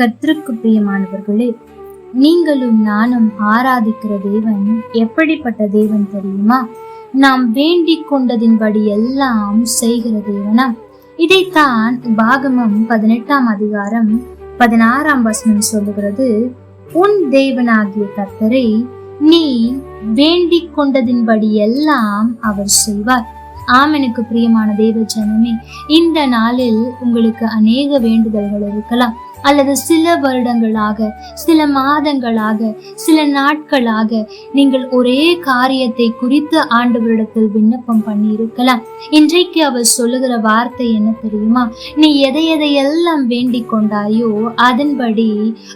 கர்த்தருக்கு பிரியமானவர்களே நீங்களும் நானும் ஆராதிக்கிற தேவன் எப்படிப்பட்ட தேவன் தெரியுமா? நாம் வேண்டிக் கொண்டதின்படி எல்லாம் செய்கிற தேவனா? இதைத்தான் பாகமம் பதினெட்டாம் அதிகாரம் பதினாறாம் வசனம் சொல்லுகிறது. உன் தேவனாகிய கர்த்தரை நீ வேண்டிக் கொண்டதின்படி எல்லாம் அவர் செய்வார். ஆமனுக்கு பிரியமான தேவ ஜனமே இந்த நாளில் உங்களுக்கு அநேக வேண்டுதல்கள் இருக்கலாம். அல்லது சில வருடங்களாக சில மாதங்களாக சில நாட்களாக நீங்கள் ஒரே காரியத்தை குறித்து ஆண்டவரிடத்தில் விண்ணப்பம் பண்ணி இருக்கலாம் இன்றைக்கு அவர் சொல்லுகிற வார்த்தை என்ன தெரியுமா? நீ எதை எதையெல்லாம் வேண்டிக் கொண்டாயோ அதன்படி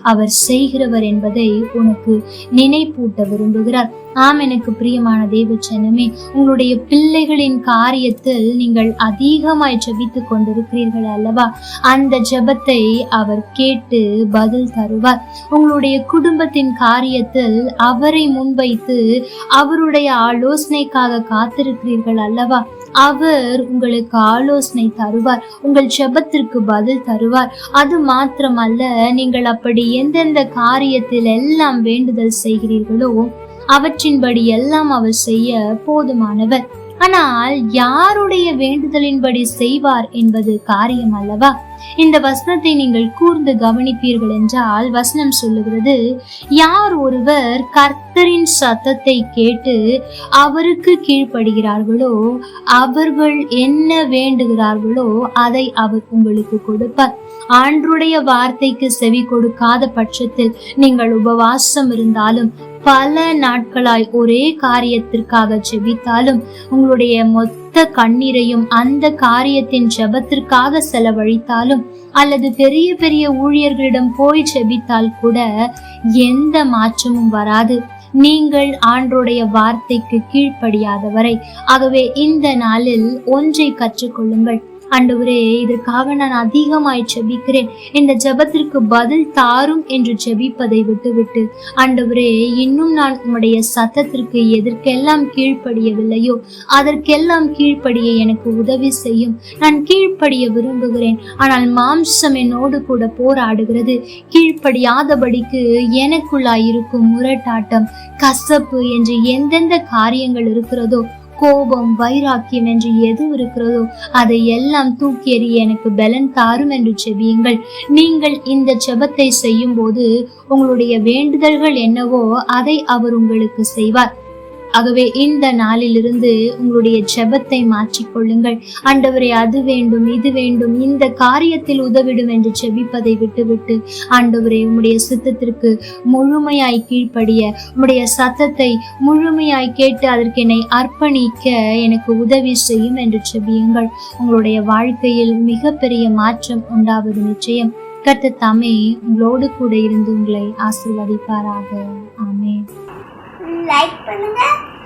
அவர் செய்கிறவர் என்பதை உனக்கு நினைப்பூட்ட விரும்புகிறார். ஆம் எனக்கு பிரியமான தேவச்சனமே உங்களுடைய பிள்ளைகளின் காரியத்தில் நீங்கள் அதிகமாய் ஜபித்து கொண்டிருக்கிறீர்கள் அல்லவா? அந்த ஜெபத்தை அவர் கேட்டு பதில் தருவார். உங்களுடைய குடும்பத்தின் காரியத்தில் அவரை முன்வைத்து அவருடைய ஆலோசனைக்காக காத்திருக்கிறீர்கள் அல்லவா? அவர் உங்களுக்கு ஆலோசனை தருவார் உங்கள் ஜெபத்திற்கு பதில் தருவார். அது மாத்திரமல்ல நீங்கள் அப்படி எந்தெந்த காரியத்தில் எல்லாம் வேண்டுதல் செய்கிறீர்களோ அவற்றின்படி எல்லாம் அவர் செய்ய போதுமானவர் ஆனால் யாருடைய வேண்டுதலின்படி செய்வார் என்பது காரியம் அல்லவா? இந்த வசனத்தை நீங்கள் கூர்ந்து கவனிப்பீர்கள் என்றால் வசனம் சொல்லுகிறது யார் ஒருவர் கர்த்தரின் சத்தத்தை கேட்டு அவருக்கு கீழ்ப்படுகிறார்களோ அவர்கள் என்ன வேண்டுகிறார்களோ அதை அவர் உங்களுக்கு கொடுப்பார். ஆண்டுடைய வார்த்தைக்கு செவி கொடுக்காத பட்சத்தில் நீங்கள் உபவாசம் இருந்தாலும் பல நாட்களாய் ஒரே காரியத்திற்காக ஜெபித்தாலும் உங்களுடைய மொத்த கண்ணீரையும் அந்த காரியத்தின் ஜெபத்திற்காக செலவழித்தாலும் அல்லது பெரிய பெரிய ஊழியர்களிடம் போய் ஜெபித்தால் கூட எந்த மாற்றமும் வராது. நீங்கள் ஆண்டோடைய வார்த்தைக்கு கீழ்ப்படியாதவரை. ஆகவே இந்த நாளில் ஒன்றை கற்றுக்கொள்ளுங்கள். ஆண்டவரே இதற்காக நான் அதிகமாய் ஜெபிக்கிறேன். இந்த ஜெபத்திற்கு பதில் தாரும் என்று ஜெபிப்பதை விட்டுவிட்டு ஆண்டவரே இன்னும் நான் உம்முடைய சத்தத்திற்கு எதற்கெல்லாம் கீழ்ப்படியவில்லையோ அதற்கெல்லாம் கீழ்ப்படிய எனக்கு உதவி செய்யும். நான் கீழ்ப்படிய விரும்புகிறேன். ஆனால் மாம்சம் என்னோடு கூட போராடுகிறது. கீழ்ப்படியாதபடிக்கு எனக்குள்ளாய் இருக்கும் முரட்டாட்டம் கசப்பு என்று எந்தெந்த காரியங்கள் இருக்கிறதோ கோபம் வைராக்கியம் என்று எது இருக்கிறதோ அதை எல்லாம் தூக்கி எறிய எனக்கு பலன் தாரும் என்று செவியுங்கள் நீங்கள் இந்த செபத்தை செய்யும் போது உங்களுடைய வேண்டுதல்கள் என்னவோ அதை அவர் உங்களுக்கு செய்வார். ஆகவே இந்த நாளிலிருந்து உங்களுடைய ஜெபத்தை மாற்றிக்கொள்ளுங்கள். ஆண்டவரே அது வேண்டும் இது வேண்டும் இந்த காரியத்தில் உதவிடும் என்று செபிப்பதை விட்டுவிட்டு ஆண்டவரே உம்முடைய சித்தத்திற்கு முழுமையாய் கீழ்ப்படிய உம்முடைய சத்தத்தை முழுமையாய் கேட்டு அதற்கு என்னை அர்ப்பணிக்க எனக்கு உதவி செய்யும் என்று செபியுங்கள். உங்களுடைய வாழ்க்கையில் மிகப்பெரிய மாற்றம் உண்டாவது நிச்சயம். கர்த்தர் தாமே உங்களோடு கூட இருந்து உங்களை ஆசிர்வதிப்பாராக. ஆமே லைக் பண்ணுங்க.